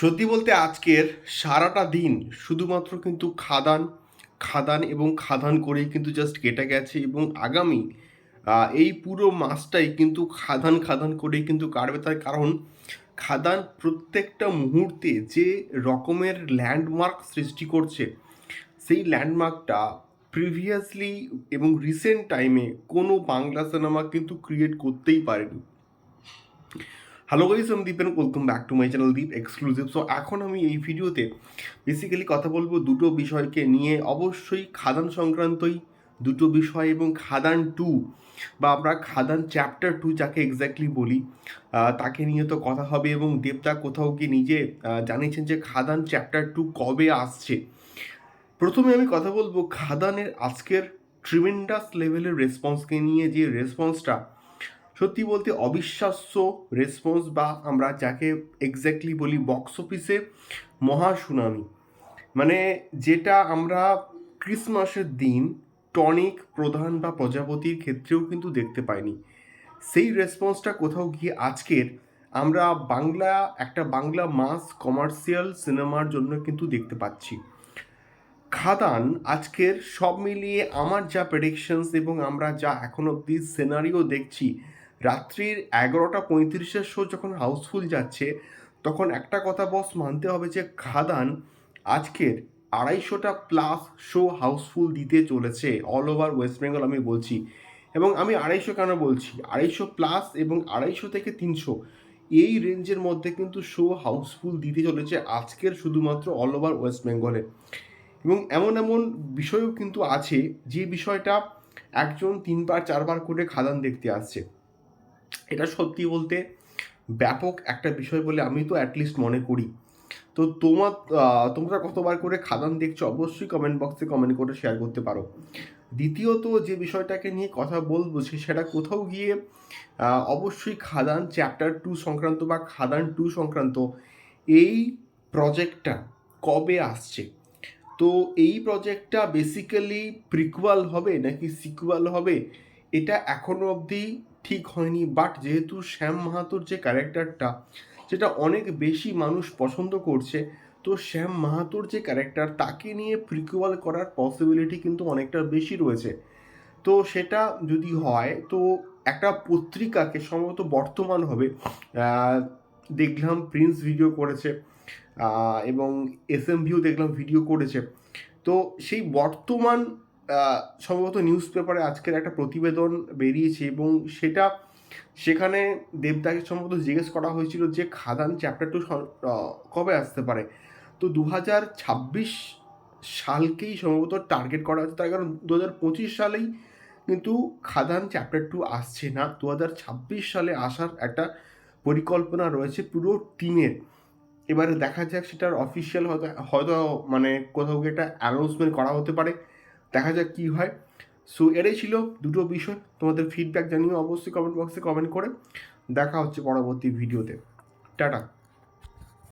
সত্যি বলতে আজকের সারাটা দিন শুধুমাত্র কিন্তু খাদান খাদান এবং খাদান করেই কিন্তু জাস্ট কেটে গেছে এবং আগামী এই পুরো মাসটাই কিন্তু খাদান খাদান করেই কিন্তু কাটবে। তার কারণ খাদান প্রত্যেকটা মুহূর্তে যে রকমের ল্যান্ডমার্ক সৃষ্টি করছে, সেই ল্যান্ডমার্কটা প্রিভিয়াসলি এবং রিসেন্ট টাইমে কোনো বাংলা সিনেমা কিন্তু ক্রিয়েট করতেই পারেনি। হ্যালো গাইস আমি Dipen welcome back to my channel Deep exclusive so এখন আমি এই ভিডিওতে বেসিক্যালি কথা বলব দুটো বিষয়কে নিয়ে। অবশ্যই খাদান সংক্রান্তই দুটো বিষয় এবং খাদান টু বা আমরা খাদান চ্যাপ্টার টু যাকে এক্স্যাক্টলি বলি তাকে নিয়ে তো কথা হবে এবং দেবদা কোথাও কি নিজে জানিয়েছেন যে খাদান চ্যাপ্টার টু কবে আসছে। প্রথমে আমি কথা বলব খাদানের আজকের ট্রিমেন্ডাস লেভেলের রেসপন্সকে নিয়ে। যে রেসপন্সটা সত্যি বলতে অবিশ্বাস্য রেসপন্স বা আমরা যাকে এক্স্যাক্টলি বলি বক্স অফিসে মহা সুনামি। মানে যেটা আমরা ক্রিসমাসের দিন টনিক প্রধান বা প্রজাপতির ক্ষেত্রেও কিন্তু দেখতে পাইনি। সেই রেসপন্সটা কোথাও গিয়ে আজকের আমরা বাংলা, একটা বাংলা মাস কমার্শিয়াল সিনেমার জন্য কিন্তু দেখতে পাচ্ছি। খাদান আজকের সব মিলিয়ে আমার যা প্রেডিকশনস এবং আমরা যা এখন অবধি সিনারিও দেখছি রাত্রির এগারোটা পঁয়ত্রিশের শো যখন হাউসফুল যাচ্ছে, তখন একটা কথা বস মানতে হবে যে, খাদান আজকের আড়াইশোটা প্লাস শো হাউসফুল দিতে চলেছে অল ওভার ওয়েস্ট বেঙ্গল আমি বলছি। এবং আমি আড়াইশো কেন বলছি? আড়াইশো প্লাস এবং আড়াইশো থেকে তিনশো, এই রেঞ্জের মধ্যে কিন্তু শো হাউসফুল দিতে চলেছে আজকের শুধুমাত্র অল ওভার ওয়েস্ট বেঙ্গলে এবং এমন এমন বিষয়ও কিন্তু আছে, যে বিষয়টা একজন তিনবার, চারবার করে খাদান দেখতে আসছে। এটা সত্যি বলতে ব্যাপক একটা বিষয় বলে আমি তো অ্যাটলিস্ট মনে করি। তো তোমার তোমরা কতবার করে খাদান দেখছ অবশ্যই কমেন্ট বক্সে কমেন্ট করে শেয়ার করতে পারো। দ্বিতীয়ত যে বিষয়টাকে নিয়ে কথা বলব সেটা কোথাও গিয়ে অবশ্যই খাদান চ্যাপ্টার টু সংক্রান্ত বা খাদান টু সংক্রান্ত এই প্রজেক্টটা কবে আসছে? তো এই প্রজেক্টটা বেসিক্যালি প্রিকুয়াল হবে নাকি সিকুয়াল হবে? এটা এখনও অবধি ঠিক হয়নি বাট যেহেতু শ্যাম মাহাতোর যে ক্যারেক্টারটা যেটা অনেক বেশি মানুষ পছন্দ করছে, তো শ্যাম মাহাতোর যে ক্যারেক্টার তাকে নিয়ে প্রিকুয়াল করার পসিবিলিটি কিন্তু অনেকটা বেশি রয়েছে। তো সেটা যদি হয়, তো একটা পত্রিকাকে সম্ভবত বর্তমান হবে দেখলাম প্রিন্স ভিডিও করেছে এবং এস এম ভিউ দেখলাম ভিডিও করেছে। তো সেই বর্তমান সম্ভবত নিউজ পেপারে আজকের একটা প্রতিবেদন বেরিয়েছে এবং সেটা সেখানে দেবদাকে সম্ভবত জিজ্ঞেস করা হয়েছিল যে খাদান চ্যাপ্টার টু কবে আসতে পারে। তো দু হাজার ছাব্বিশ সালকেই সম্ভবত টার্গেট করা হচ্ছে তার কারণ দু হাজার পঁচিশ সালেই কিন্তু খাদান চ্যাপ্টার টু আসছে না। দু হাজার ছাব্বিশ সালে আসার একটা পরিকল্পনা রয়েছে পুরো টিমের। এবারে দেখা যাক সেটার অফিসিয়াল হয়তো হয়তো মানে কোথাও একটা অ্যানাউন্সমেন্ট করা হতে পারে। দেখা যাক কী হয়। সো এটাই ছিল দুটো বিষয়। তোমাদের ফিডব্যাক জানিও অবশ্যই কমেন্ট বক্সে কমেন্ট করে। দেখা হচ্ছে পরবর্তী ভিডিওতে টাটা।